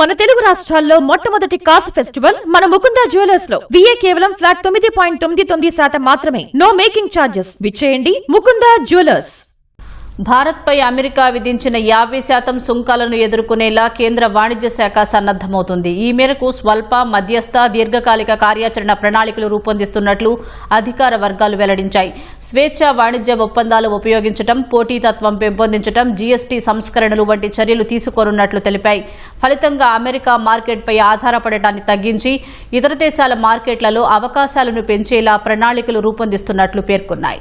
మన తెలుగు రాష్ట్రాల్లో మొట్టమొదటి కాసు ఫెస్టివల్ మన ముకుందా జ్యువెలర్స్లో. విఏ కేవలం ఫ్లాట్ తొమ్మిది పాయింట్ తొమ్మిది తొమ్మిది శాతం మాత్రమే. నో మేకింగ్ ఛార్జెస్ విచ్చేయండి ముకుందా జ్యువెలర్స్. భారత్పై అమెరికా విధించిన యాభై శాతం సుంకాలను ఎదుర్కొనేలా కేంద్ర వాణిజ్య శాఖ సన్నద్దమవుతుంది ఈ మేరకు స్వల్ప మధ్యస్థ దీర్ఘకాలిక కార్యాచరణ ప్రణాళికలు రూపొందిస్తున్నట్లు అధికార వర్గాలు వెల్లడించాయి. స్వేచ్ఛ వాణిజ్య ఒప్పందాలు ఉపయోగించడం పోటీతత్వం పెంపొందించడం జీఎస్టీ సంస్కరణలు వంటి చర్యలు తీసుకోనున్నట్లు తెలిపాయి. ఫలితంగా అమెరికా మార్కెట్పై ఆధారపడటాన్ని తగ్గించి ఇతర దేశాల మార్కెట్లలో అవకాశాలను పెంచేలా ప్రణాళికలు రూపొందిస్తున్నట్లు పేర్కొన్నాయి.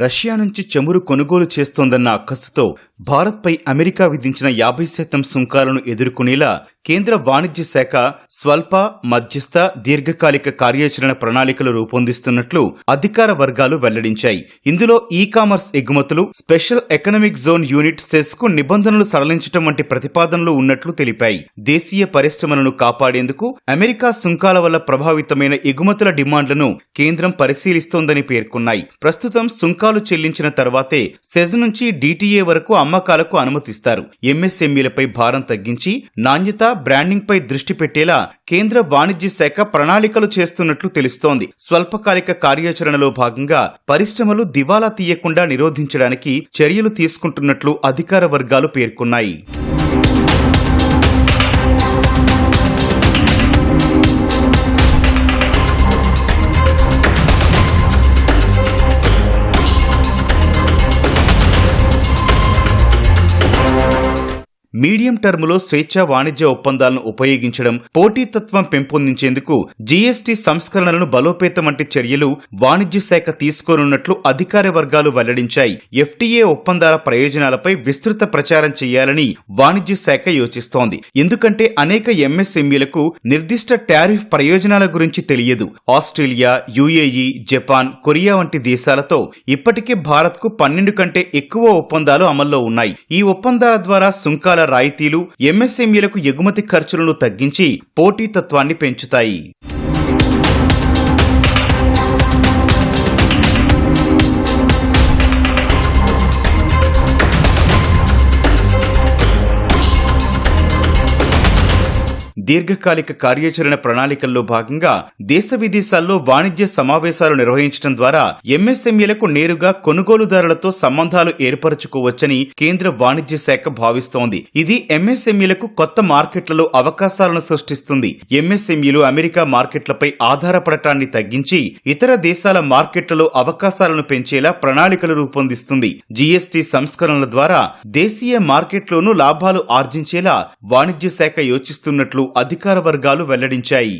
రష్యా నుంచి చమురు కొనుగోలు చేస్తోందన్న అక్కసుతో భారత్పై అమెరికా విధించిన యాభై శాతం సుంకాలను ఎదుర్కొనేలా కేంద్ర వాణిజ్య శాఖ స్వల్ప మధ్యస్థ దీర్ఘకాలిక కార్యాచరణ ప్రణాళికలు రూపొందిస్తున్నట్లు అధికార వర్గాలు వెల్లడించాయి. ఇందులో ఈ కామర్స్ ఎగుమతులు స్పెషల్ ఎకనామిక్ జోన్ యూనిట్ సెస్కు నిబంధనలు సడలించడం వంటి ప్రతిపాదనలు ఉన్నట్లు తెలిపాయి. దేశీయ పరిశ్రమలను కాపాడేందుకు అమెరికా సుంకాల వల్ల ప్రభావితమైన ఎగుమతుల డిమాండ్లను కేంద్రం పరిశీలిస్తోందని పేర్కొన్నాయి. ప్రస్తుతం సుంకాలు చెల్లించిన తర్వాతే సెజ్ నుంచి డిటిఏ వరకు అమ్మకాలకు అనుమతిస్తారు. ఎంఎస్ఎంఈలపై భారం తగ్గించి నాణ్యత బ్రాండింగ్ పై దృష్టి పెట్టేలా కేంద్ర వాణిజ్య శాఖ ప్రణాళికలు చేస్తున్నట్లు తెలుస్తోంది. స్వల్పకాలిక కార్యాచరణలో భాగంగా పరిశ్రమలు దివాలా తీయకుండా నిరోధించడానికి చర్యలు తీసుకుంటున్నట్లు అధికార వర్గాలు పేర్కొన్నాయి. మీడియం టర్ములో స్వేచ్ఛా వాణిజ్య ఒప్పందాలను ఉపయోగించడం పోటీతత్వం పెంపొందించేందుకు జీఎస్టీ సంస్కరణలను బలోపేతం వంటి చర్యలు వాణిజ్య శాఖ తీసుకోనున్నట్లు అధికార వర్గాలు వెల్లడించాయి. ఎఫ్టీఏ ఒప్పందాల ప్రయోజనాలపై విస్తృత ప్రచారం చేయాలని వాణిజ్య శాఖ యోచిస్తోంది. ఎందుకంటే అనేక ఎంఎస్ఎంఈలకు నిర్దిష్ట టారిఫ్ ప్రయోజనాల గురించి తెలియదు. ఆస్ట్రేలియా యుఏఈ జపాన్ కొరియా వంటి దేశాలతో ఇప్పటికే భారత్కు పన్నెండు కంటే ఎక్కువ ఒప్పందాలు అమల్లో ఉన్నాయి. ఈ ఒప్పందాల ద్వారా సుంకాల రాయితీలు ఎంఎస్ఎంఈలకు ఎగుమతి ఖర్చులను తగ్గించి పోటీతత్వాన్ని పెంచుతాయి. దీర్ఘకాలిక కార్యాచరణ ప్రణాళికల్లో భాగంగా దేశ విదేశాల్లో వాణిజ్య సమావేశాలు నిర్వహించడం ద్వారా ఎంఎస్ఎంఈలకు నేరుగా కొనుగోలుదారులతో సంబంధాలు ఏర్పరచుకోవచ్చని కేంద్ర వాణిజ్య శాఖ భావిస్తోంది. ఇది ఎంఎస్ఎంఈలకు కొత్త మార్కెట్లలో అవకాశాలను సృష్టిస్తుంది. ఎంఎస్ఎంఈలు అమెరికా మార్కెట్లపై ఆధారపడటాన్ని తగ్గించి ఇతర దేశాల మార్కెట్లలో అవకాశాలను పెంచేలా ప్రణాళికలు రూపొందిస్తుంది. జీఎస్టీ సంస్కరణల ద్వారా దేశీయ మార్కెట్లోనూ లాభాలు ఆర్జించేలా వాణిజ్య శాఖ యోచిస్తున్నట్లు అధికార వర్గాలు వెల్లడించాయి.